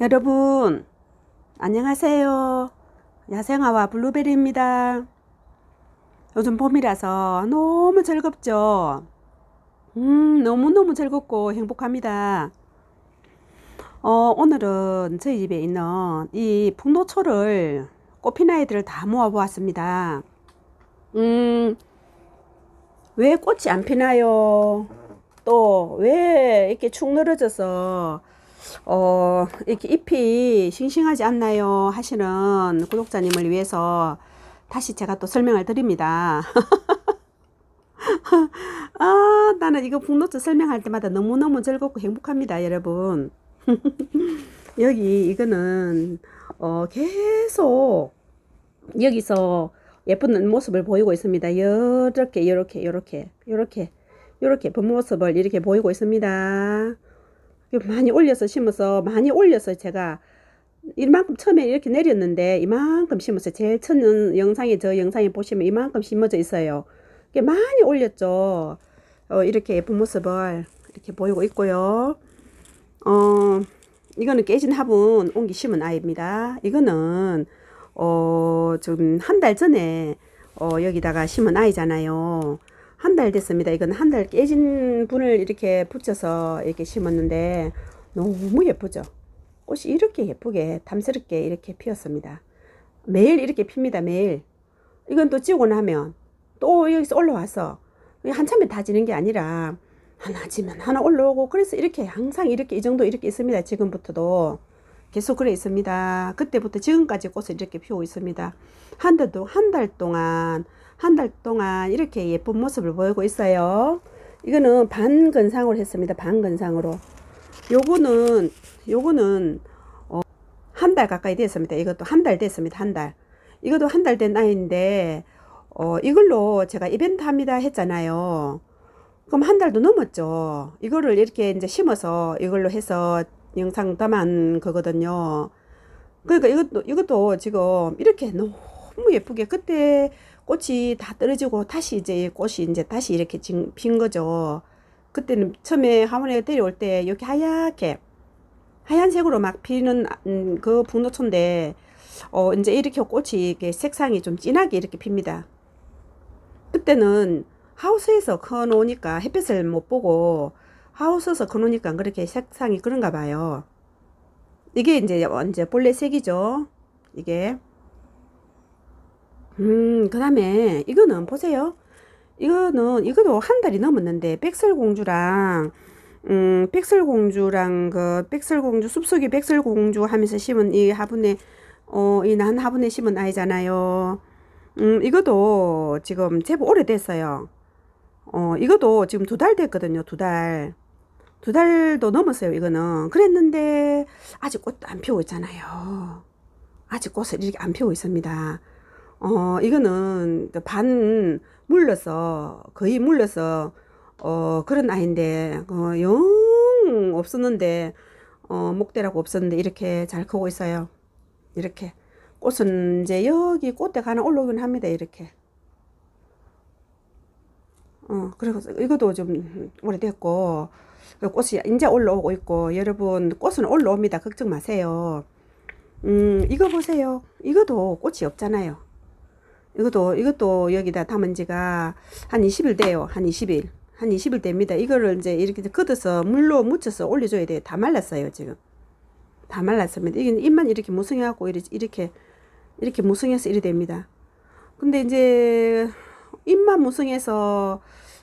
여러분, 안녕하세요. 야생아와 블루베리입니다. 요즘 봄이라서 너무 즐겁죠? 음, 너무너무 즐겁고 행복합니다. 어, 오늘은 저희 집에 있는 이 풍노초를 꽃핀 아이들을 다 모아보았습니다. 음, 왜 꽃이 안 피나요? 또 왜 이렇게 축 늘어져서 어, 이렇게 잎이 싱싱하지 않나요? 하시는 구독자님을 위해서 다시 제가 또 설명을 드립니다. 아, 나는 이거 북노트 설명할 때마다 너무너무 즐겁고 행복합니다, 여러분. 여기 이거는 어, 계속 여기서 예쁜 모습을 보이고 있습니다. 이렇게 이렇게 이렇게 이렇게 이렇게 본 모습을 이렇게 보이고 있습니다. 많이 올려서 심어서 많이 올려서 제가 이만큼 처음에 이렇게 내렸는데 이만큼 심었어요. 제일 첫 영상에 저 영상에 보시면 이만큼 심어져 있어요. 많이 올렸죠. 어, 이렇게 예쁜 모습을 이렇게 보이고 있고요. 어, 이거는 깨진 화분 옮기 심은 아이입니다. 이거는 어, 좀한달 전에 어, 여기다가 심은 아이잖아요. 한 달 됐습니다. 이건 한 달 깨진 분을 이렇게 붙여서 이렇게 심었는데 너무 예쁘죠. 꽃이 이렇게 예쁘게 탐스럽게 이렇게 피었습니다. 매일 이렇게 핍니다. 매일. 이건 또 지고 나면 또 여기서 올라와서 한참에 다 지는 게 아니라 하나 지면 하나 올라오고 그래서 이렇게 항상 이렇게 이 정도 이렇게 있습니다. 지금부터도 계속 그래 있습니다. 그때부터 지금까지 꽃을 이렇게 피우고 있습니다. 한 달도 한 달 동안 한 달 동안 이렇게 예쁜 모습을 보이고 있어요. 이거는 반건상으로 했습니다. 반건상으로. 요거는 요거는 어, 한 달 가까이 됐습니다. 이것도 한 달 됐습니다. 한 달. 이것도 한 달 된 아이인데 어, 이걸로 제가 이벤트 합니다 했잖아요. 그럼 한 달도 넘었죠. 이거를 이렇게 이제 심어서 이걸로 해서 영상 담은 거거든요. 그러니까 이것도 이것도 지금 이렇게 너무 예쁘게 그때 꽃이 다 떨어지고 다시 이제 꽃이 이제 다시 이렇게 핀 거죠. 그때는 처음에 화분에 데려올 때 이렇게 하얗게 하얀색으로 막 피는 음, 그 북노초인데 어 이제 이렇게 꽃이 이렇게 색상이 좀 진하게 이렇게 핍니다. 그때는 하우스에서 커 놓으니까 햇빛을 못 보고 하우스에서 커 놓으니까 그렇게 색상이 그런가 봐요. 이게 이제 이제 본래 색이죠. 이게 음, 그 다음에 이거는 보세요. 이거는 이것도 한 달이 넘었는데 백설공주랑 음, 백설공주랑 그 백설공주 숲속의 백설공주 하면서 심은 이 화분에 어, 이 난 화분에 심은 아이잖아요. 음, 이것도 지금 제법 오래됐어요. 어, 이것도 지금 두 달 됐거든요. 두 달. 두 달도 넘었어요. 이거는. 그랬는데 아직 꽃도 안 피우고 있잖아요. 아직 꽃을 이렇게 안 피우고 있습니다. 어, 이거는 반 물러서, 거의 물러서, 어, 그런 아이인데, 어, 영 없었는데, 어, 목대라고 없었는데, 이렇게 잘 크고 있어요. 이렇게. 꽃은 이제 여기 꽃대 가나 올라오긴 합니다. 이렇게. 어, 그리고 이것도 좀 오래됐고, 꽃이 이제 올라오고 있고, 여러분, 꽃은 올라옵니다. 걱정 마세요. 음, 이거 보세요. 이것도 꽃이 없잖아요. 이것도, 이것도 여기다 담은 지가 한 20일 돼요. 한 20일. 한 20일 됩니다. 이거를 이제 이렇게 걷어서 물로 묻혀서 올려줘야 돼요. 다 말랐어요, 지금. 다 말랐습니다. 이게 잎만 이렇게 무성해갖고 이렇게, 이렇게, 무성해서 이래 됩니다. 근데 이제 잎만 무성해서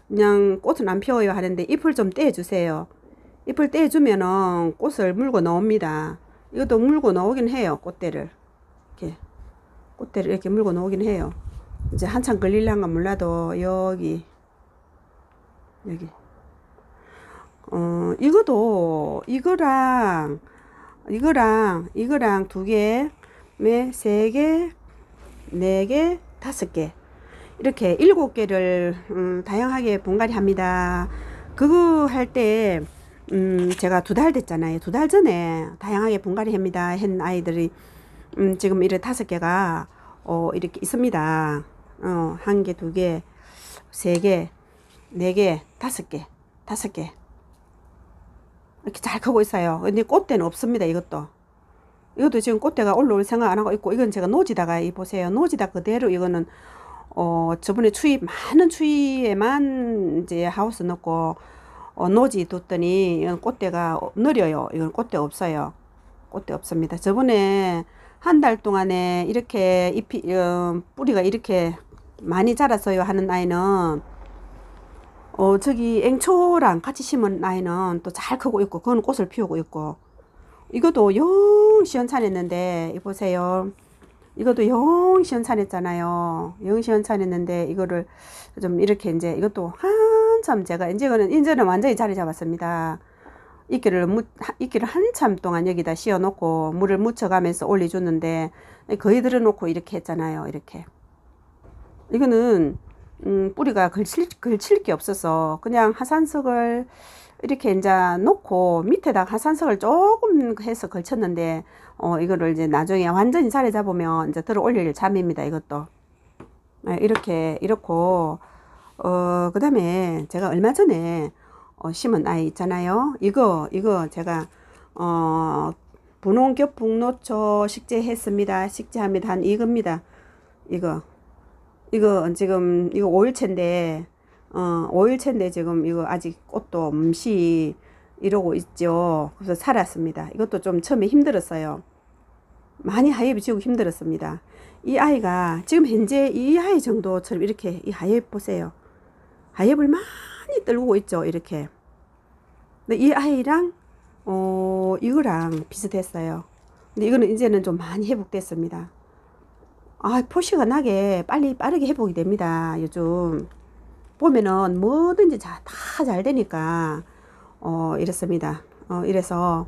그냥 꽃은 안 피워요 하는데 잎을 좀 떼주세요. 잎을 떼주면은 꽃을 물고 나옵니다. 이것도 물고 나오긴 해요. 꽃대를. 이렇게. 꽃대를 이렇게 물고 나오긴 해요. 이제 한참 걸릴란가 몰라도 여기 여기 어 이거도 이거랑 이거랑 이거랑 두 개, 네, 세 개, 네 개, 다섯 개 이렇게 일곱 개를 음, 다양하게 분갈이 합니다. 그거 할때 음, 제가 두 달 됐잖아요. 두 달 전에 다양하게 분갈이 합니다. 한 아이들이 음, 지금 이래 다섯 개가 어, 이렇게 있습니다. 어, 한 개, 두 개, 세 개, 네 개, 다섯 개, 다섯 개. 이렇게 잘 크고 있어요. 근데 꽃대는 없습니다. 이것도. 이것도 지금 꽃대가 올라올 생각 안 하고 있고 이건 제가 노지다가 이 보세요. 노지다 그대로 이거는 어 저번에 추위 많은 추위에만 이제 하우스 넣고 어 노지 뒀더니 이건 꽃대가 느려요. 이건 꽃대 없어요. 꽃대 없습니다. 저번에 한 달 동안에 이렇게 잎이 어, 뿌리가 이렇게 많이 자랐어요 하는 아이는 어 저기 앵초랑 같이 심은 아이는 또 잘 크고 있고 그건 꽃을 피우고 있고 이것도 영 시원찮았는데 이 보세요. 이것도 영 시원찮았잖아요. 영 시원찮았는데 이거를 좀 이렇게 이제 이것도 한참 제가 이제 이거는 이제는 완전히 자리 잡았습니다. 이끼를 묻 이끼를 한참 동안 여기다 씌워 놓고 물을 묻혀가면서 올려줬는데 거의 들어 놓고 이렇게 했잖아요. 이렇게 이거는 음, 뿌리가 걸칠 걸칠 게 없어서 그냥 하산석을 이렇게 이제 놓고 밑에다 하산석을 조금 해서 걸쳤는데 어 이거를 이제 나중에 완전히 자리 잡으면 이제 들어 올릴 잠입니다. 이것도 네, 이렇게 이렇고 어 그 다음에 제가 얼마 전에 어, 심은 아이 있잖아요. 이거 이거 제가 어 분홍겹 북노초 식재했습니다. 식재합니다. 한 이겁니다. 이거 이거 지금 이거 5일째인데 어 5일째인데 지금 이거 아직 꽃도 없이 이러고 있죠. 그래서 살았습니다. 이것도 좀 처음에 힘들었어요. 많이 하엽이 지고 힘들었습니다. 이 아이가 지금 현재 이 아이 정도처럼 이렇게 이 하엽 보세요. 하엽을 많이 떨고 있죠. 이렇게. 근데 이 아이랑 어 이거랑 비슷했어요. 근데 이거는 이제는 좀 많이 회복됐습니다. 아, 표시가 나게 빨리 빠르게 회복이 됩니다. 요즘 보면은 뭐든지 다 잘 되니까 어 이렇습니다. 어 이래서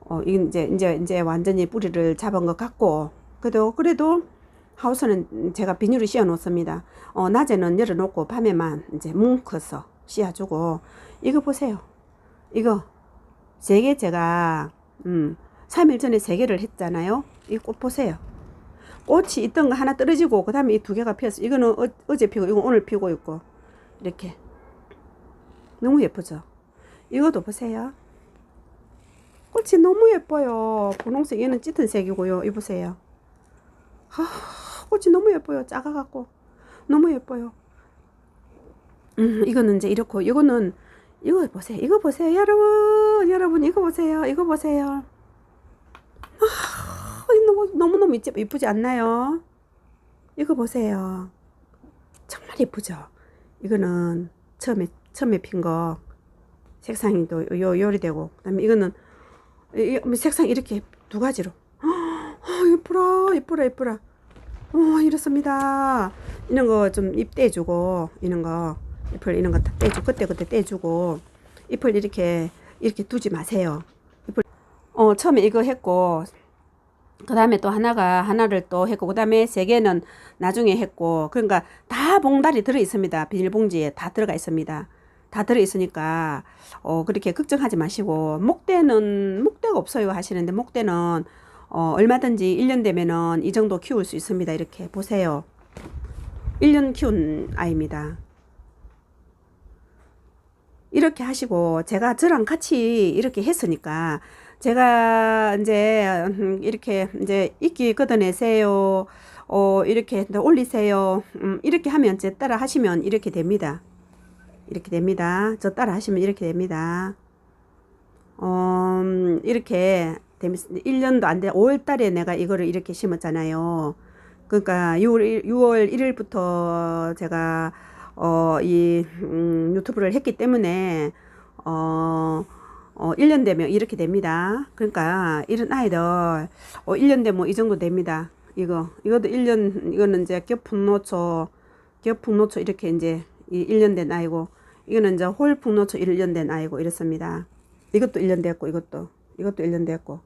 어 이제 이제 이제 완전히 뿌리를 잡은 것 같고 그래도 그래도 하우스는 제가 비닐을 씌워 놓습니다. 어 낮에는 열어 놓고 밤에만 이제 뭉쳐서 씌워주고 이거 보세요. 이거 세 개 제가 음 3일 전에 세 개를 했잖아요. 이 꽃 보세요. 꽃이 있던 거 하나 떨어지고 그 다음에 이 두 개가 피었어. 이거는 어, 어제 피고 이건 오늘 피고 있고 이렇게 너무 예쁘죠. 이것도 보세요. 꽃이 너무 예뻐요. 분홍색 얘는 짙은 색이고요. 이 보세요. 아, 꽃이 너무 예뻐요. 작아갖고 너무 예뻐요. 음, 이거는 이제 이렇고 이거는 이거 보세요. 이거 보세요, 여러분. 여러분 이거 보세요. 이거 보세요. 아, 너무 너무 이쁘지 않나요? 이거 보세요. 정말 예쁘죠. 이거는 처음에 처음에 핀 거 색상이 또 요 요리되고 그다음에 이거는 이, 이 색상 이렇게 두 가지로. 아, 예쁘라, 예쁘라, 예쁘라. 어, 이렇습니다. 이런 거좀잎 떼주고 이런 거 잎을 이런 거 다 떼주고 그때 그때 떼주고 잎을 이렇게 이렇게 두지 마세요. 잎을. 어 처음에 이거 했고 그 다음에 또 하나가 하나를 또 했고 그 다음에 세 개는 나중에 했고 그러니까 다 봉다리 들어 있습니다. 비닐봉지에 다 들어가 있습니다. 다 들어 있으니까 어 그렇게 걱정하지 마시고 목대는 목대가 없어요 하시는데 목대는 어 얼마든지 1년 되면은 이 정도 키울 수 있습니다. 이렇게 보세요. 1년 키운 아이입니다 이렇게 하시고 제가 저랑 같이 이렇게 했으니까 제가 이제 음, 이렇게 이제 이끼 걷어내세요. 어, 이렇게 올리세요. 음, 이렇게 하면 제 따라 하시면 이렇게 됩니다. 이렇게 됩니다. 저 따라 하시면 이렇게 됩니다. 어, 음, 이렇게 1년도 안 돼. 5월 달에 내가 이거를 이렇게 심었잖아요. 그러니까 6월, 6월 1일부터 제가 어, 이 음, 유튜브를 했기 때문에 어, 어, 1년 되면 이렇게 됩니다. 그러니까 이런 아이들 어, 1년 되면 이 정도 됩니다. 이거 이것도 1년 이거는 이제 겹풍노초 겹풍노초 이렇게 이제 1년 된 아이고 이거는 이제 홀풍노초 1년 된 아이고 이렇습니다. 이것도 1년 됐고 이것도 이것도 1년 됐고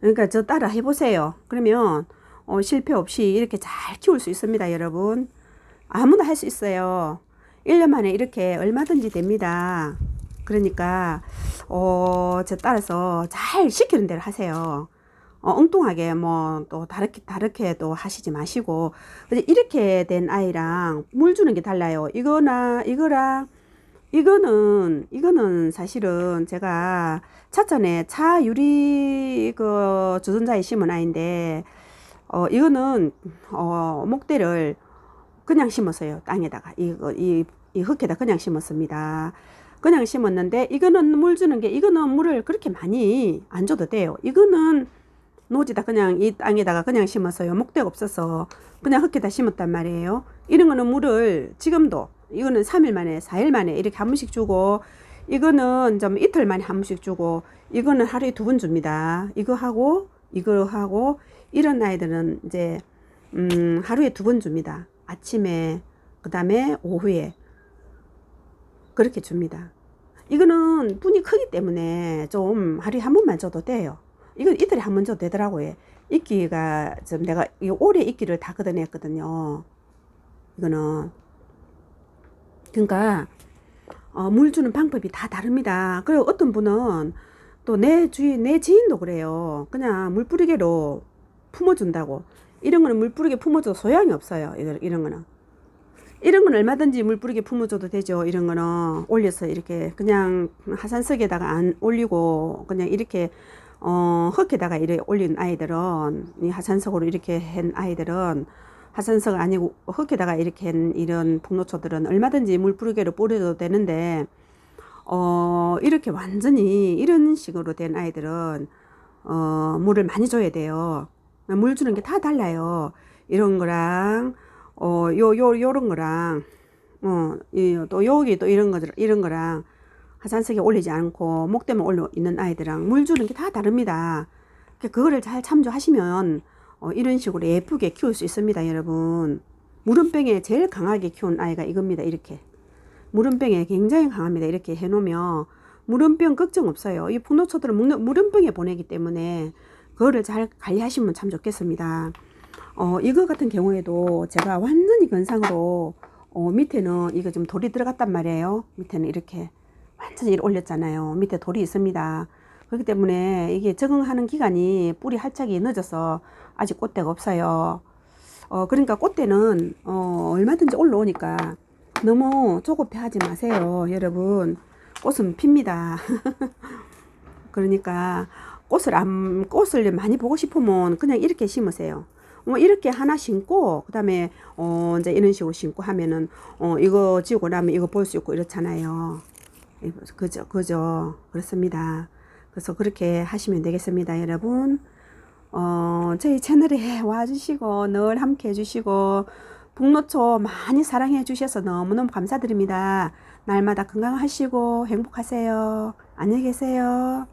그러니까 저 따라 해보세요. 그러면 어, 실패 없이 이렇게 잘 키울 수 있습니다, 여러분. 아무나 할 수 있어요. 1년 만에 이렇게 얼마든지 됩니다. 그러니까 어, 저 따라서 잘 시키는 대로 하세요. 어, 엉뚱하게 뭐 또 다르게 다르게 또 하시지 마시고 이렇게 된 아이랑 물 주는 게 달라요. 이거나 이거랑 이거는 이거는 사실은 제가 차전에 차 유리 그 주전자에 심은 아이인데 어 이거는 어 목대를 그냥 심었어요 땅에다가 이거 이, 이 흙에다 그냥 심었습니다. 그냥 심었는데 이거는 물 주는 게 이거는 물을 그렇게 많이 안 줘도 돼요. 이거는 노지다 그냥 이 땅에다가 그냥 심었어요. 목대가 없어서 그냥 흙에다 심었단 말이에요. 이런 거는 물을 지금도 이거는 3일 만에 4일 만에 이렇게 한 번씩 주고 이거는 좀 이틀 만에 한 번씩 주고 이거는 하루에 두 번 줍니다. 이거 하고 이거 하고 이런 아이들은 이제 음 하루에 두 번 줍니다. 아침에 그 다음에 오후에 그렇게 줍니다. 이거는 분이 크기 때문에 좀 하루에 한 번만 줘도 돼요. 이건 이틀에 한 번 줘도 되더라고요. 이끼가 좀 내가 이 올해 이끼를 다 걷어냈거든요. 이거는 그러니까 어, 물 주는 방법이 다 다릅니다. 그리고 어떤 분은 또 내 주위 내 지인도 그래요. 그냥 물 뿌리개로 품어준다고. 이런 거는 물 뿌리개 품어줘도 소용이 없어요. 이런, 거는. 이런 건 얼마든지 물 뿌리게 품어줘도 되죠. 이런 거는 올려서 이렇게 그냥 하산석에다가 안 올리고 그냥 이렇게 어 흙에다가 이렇게 올린 아이들은 이 하산석으로 이렇게 한 아이들은 하산석 아니고 흙에다가 이렇게 한 이런 복로초들은 얼마든지 물 뿌리개로 뿌려도 되는데 어 이렇게 완전히 이런 식으로 된 아이들은 어 물을 많이 줘야 돼요. 물 주는 게 다 달라요. 이런 거랑 어, 요, 요, 요런 거랑, 어, 이, 또 여기 또 이런 거, 이런 거랑 하산석에 올리지 않고 목대만 올려 있는 아이들랑 물 주는 게 다 다릅니다. 그러니까 그거를 잘 참조하시면, 어, 이런 식으로 예쁘게 키울 수 있습니다, 여러분. 물음병에 제일 강하게 키운 아이가 이겁니다, 이렇게. 물음병에 굉장히 강합니다, 이렇게 해놓으면. 물음병 걱정 없어요. 이 분노초들은 물음병에 보내기 때문에 그거를 잘 관리하시면 참 좋겠습니다. 어, 이거 같은 경우에도 제가 완전히 건상으로 어, 밑에는 이거 좀 돌이 들어갔단 말이에요. 밑에는 이렇게 완전히 올렸잖아요. 밑에 돌이 있습니다. 그렇기 때문에 이게 적응하는 기간이 뿌리 활착이 늦어서 아직 꽃대가 없어요. 어, 그러니까 꽃대는 어, 얼마든지 올라오니까 너무 조급해 하지 마세요. 여러분. 꽃은 핍니다. 그러니까 꽃을 안, 꽃을 많이 보고 싶으면 그냥 이렇게 심으세요. 뭐 이렇게 하나 심고 그다음에 어 이제 이런 식으로 심고 하면은 어 이거 지우고 나면 이거 볼 수 있고 이렇잖아요. 그죠 그죠 그렇습니다. 그래서 그렇게 하시면 되겠습니다, 여러분. 어 저희 채널에 와주시고 늘 함께 해주시고 북노초 많이 사랑해 주셔서 너무너무 감사드립니다. 날마다 건강하시고 행복하세요. 안녕히 계세요.